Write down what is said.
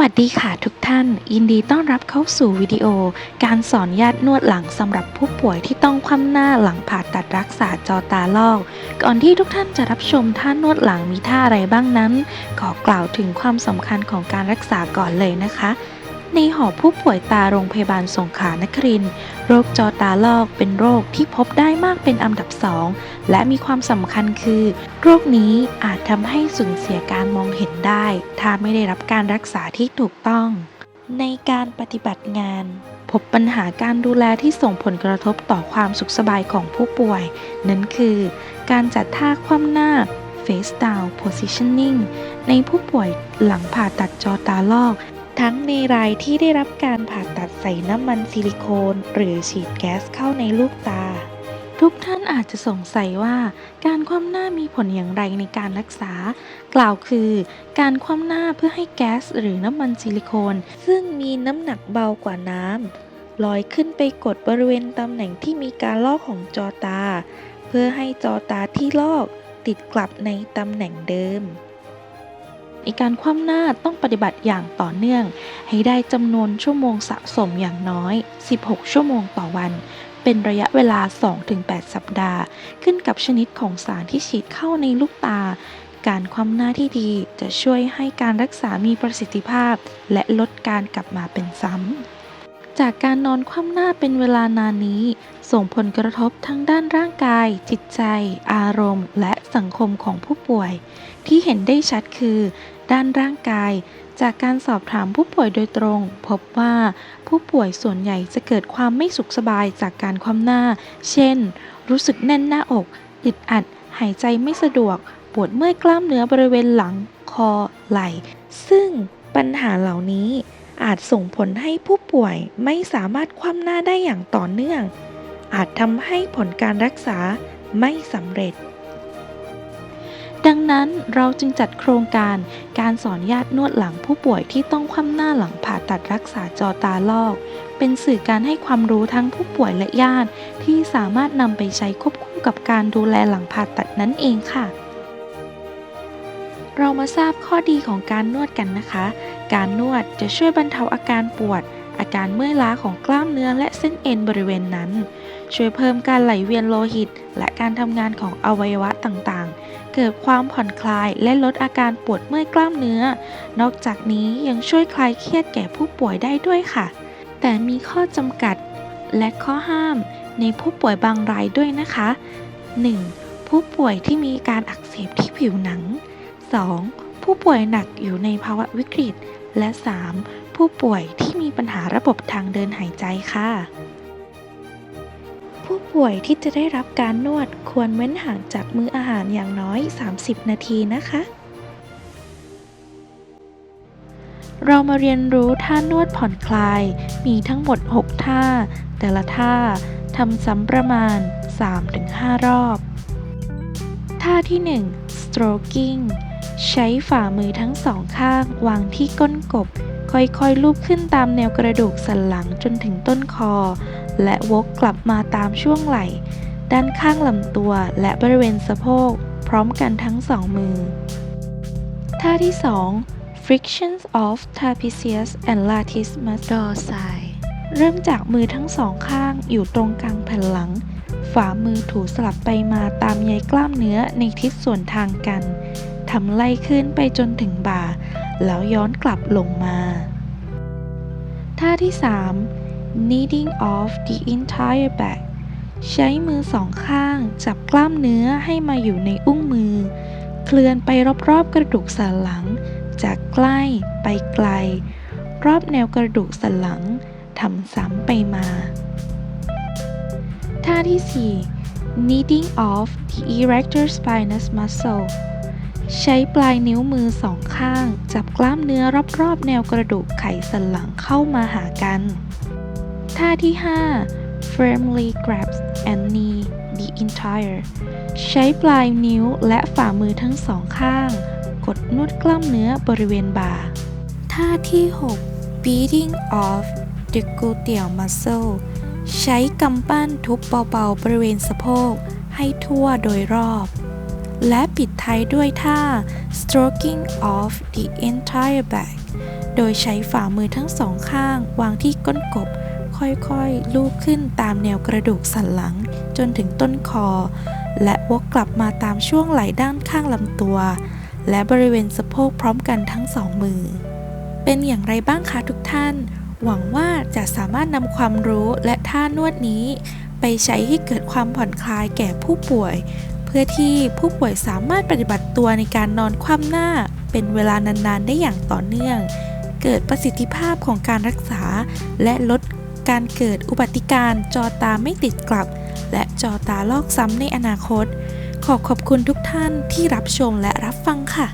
วัสดีค่ะทุกท่าน ยินดีต้อนรับเข้าสู่วิดีโอ การสอนญาตินวดหลังสำหรับผู้ป่วยที่ต้องคว่ำหน้าหลังผ่าตัดรักษาจอตาลอก ก่อนที่ทุกท่านจะรับชมท่านวดหลังมีท่าอะไรบ้างนั้น ขอกล่าวถึงความสำคัญของการรักษาก่อนเลยนะคะ ในหอผู้ป่วยตาโรงพยาบาลสงขลานครินโรคจอตาลอกเป็นโรคที่พบได้มากเป็นอันดับสองและมีความสำคัญคือ โรคนี้อาจทำให้สูญเสียการมองเห็นได้ ถ้าไม่ได้รับการรักษาที่ถูกต้อง ในการปฏิบัติงาน พบปัญหาการดูแลที่ส่งผลกระทบต่อความสุขสบายของผู้ป่วย นั่นคือ การจัดท่าคว่ำหน้า face down positioning ในผู้ป่วยหลังผ่าตัดจอตาลอก ทั้งในรายที่ได้รับการผ่าตัดใส่น้ำมันซิลิโคน หรือฉีดแก๊สเข้าในลูกตา ทุกท่านอาจจะสงสัยว่าการคว่ำหน้ามีผลอย่างไรในการรักษา กล่าวคือ การคว่ำหน้าเพื่อให้แก๊สหรือน้ำมันซิลิโคน ซึ่งมีน้ำหนักเบากว่าน้ำลอยขึ้นไปกดบริเวณตำแหน่งที่มีการลอกของจอตา เพื่อให้จอตาที่ลอกติดกลับในตำแหน่งเดิม ในการคว่ำหน้าต้องปฏิบัติอย่างต่อเนื่อง ให้ได้จำนวนชั่วโมงสะสมอย่างน้อย 16 ชั่วโมงต่อวัน เป็นระยะเวลา 2-8 สัปดาห์ ขึ้นกับชนิดของสารที่ฉีดเข้าในลูกตา การคว่ำหน้าที่ดีจะช่วยให้การรักษามีประสิทธิภาพ และลดการกลับมาเป็นซ้ำจากการนอนคว่ำหน้าเป็นเวลานานนี้ ส่งผลกระทบทั้งด้านร่างกาย จิตใจ อารมณ์ และสังคมของผู้ป่วย ที่เห็นได้ชัดคือ ด้านร่างกาย จากการสอบถามผู้ป่วยโดยตรง พบว่าผู้ป่วยส่วนใหญ่จะเกิดความไม่สุขสบายจากการคว่ำหน้า เช่น รู้สึกแน่นหน้าอก อึดอัด หายใจไม่สะดวก ปวดเมื่อยกล้ามเนื้อบริเวณหลัง คอ ไหล่ ซึ่งปัญหาเหล่านี้อาจส่งผลให้ผู้ป่วยไม่สามารถคว่ำหน้าได้อย่างต่อเนื่อง อาจทำให้ผลการรักษาไม่สำเร็จ ดังนั้นเราจึงจัดโครงการการสอนญาตินวดหลังผู้ป่วยที่ต้องคว่ำหน้าหลังผ่าตัดรักษาจอตาลอก เป็นสื่อการให้ความรู้ทั้งผู้ป่วยและญาติ ที่สามารถนำไปใช้ควบคู่กับการดูแลหลังผ่าตัดนั่นเองค่ะ เรามาทราบข้อดีของการนวดกันนะคะ การนวดจะช่วยบรรเทาอาการปวด อาการเมื่อยล้าของกล้ามเนื้อและเส้นเอ็นบริเวณนั้น ช่วยเพิ่มการไหลเวียนโลหิต และการทำงานของอวัยวะต่างๆ เกิดความผ่อนคลายและลดอาการปวดเมื่อยกล้ามเนื้อ นอกจากนี้ยังช่วยคลายเครียดแก่ผู้ป่วยได้ด้วยค่ะ แต่มีข้อจำกัดและข้อห้ามในผู้ป่วยบางรายด้วยนะคะ 1. ผู้ป่วยที่มีการอักเสบที่ผิวหนัง 2. ผู้ป่วยหนักอยู่ในภาวะวิกฤต และ 3. ผู้ป่วยที่มีปัญหาระบบทางเดินหายใจค่ะ ป่วยที่จะได้รับการนวดควรเว้นห่างจากมื้ออาหารอย่างน้อย 30 นาทีนะคะ เรามาเรียนรู้ท่านวดผ่อนคลาย มีทั้งหมด 6 ท่า แต่ละท่าทำซ้ำประมาณ 3-5 รอบ ท่าที่ 1 stroking ใช้ฝ่ามือทั้งสองข้างวางที่ก้นกบ ค่อยๆลูบขึ้นตามแนวกระดูกสันหลังจนถึงต้นคอ และวกกลับมาตามช่วงไหล่ ด้านข้างลำตัวและบริเวณสะโพก พร้อมกันทั้งสองมือ ท่าที่ 2 frictions of trapezius and latissimus dorsi เริ่มจากมือทั้งสองข้างอยู่ตรงกลางแผ่นหลัง ฝ่ามือถูสลับไปมาตามใยกล้ามเนื้อในทิศส่วนทางกันทำไล่ขึ้นไปจนถึงบ่า แล้วย้อนกลับลงมา ท่าที่ 3 kneading off the entire back ใช้มือสองข้าง จับกล้ามเนื้อให้มาอยู่ในอุ้งมือ เคลื่อนไปรอบๆกระดูกสันหลัง จากใกล้ไปไกล รอบแนวกระดูกสันหลังทำซ้ำไปมา ท่าที่ 4 kneading off the erector spinous muscle ใช้ปลายนิ้วมือสองข้าง จับกล้ามเนื้อรอบๆ แนวกระดูกไขสันหลังเข้ามาหากัน ท่าที่ 5 firmly grasp and knee the entire ใช้ปลายนิ้วและฝ่ามือทั้งสองข้าง กดนวดกล้ามเนื้อบริเวณบ่า ท่าที่ 6 beating off the gluteal muscle ใช้กำปั้นทุบเบาๆบริเวณสะโพกให้ทั่วโดยรอบ และปิดท้ายด้วยท่า stroking off the entire back โดยใช้ฝ่ามือทั้งสองข้างวางที่ก้นกบ ค่อยๆ ลูบขึ้นตามแนวกระดูกสันหลัง จนถึงต้นคอ และวกกลับมาตามช่วงไหล่ด้านข้างลำตัว และบริเวณสะโพกพร้อมกันทั้งสองมือ เป็นอย่างไรบ้างคะทุกท่าน หวังว่าจะสามารถนำความรู้และท่านวดนี้ ไปใช้ให้เกิดความผ่อนคลายแก่ผู้ป่วย เพื่อที่ผู้ป่วยสามารถปฏิบัติตัวในการนอนคว่ำหน้า เป็นเวลานานๆได้อย่างต่อเนื่องเกิดประสิทธิภาพของการรักษาและลด การเกิดอุบัติการจอตาไม่ติดกลับ และจอตาลอกซ้ำในอนาคต ขอขอบคุณทุกท่านที่รับชมและรับฟังค่ะ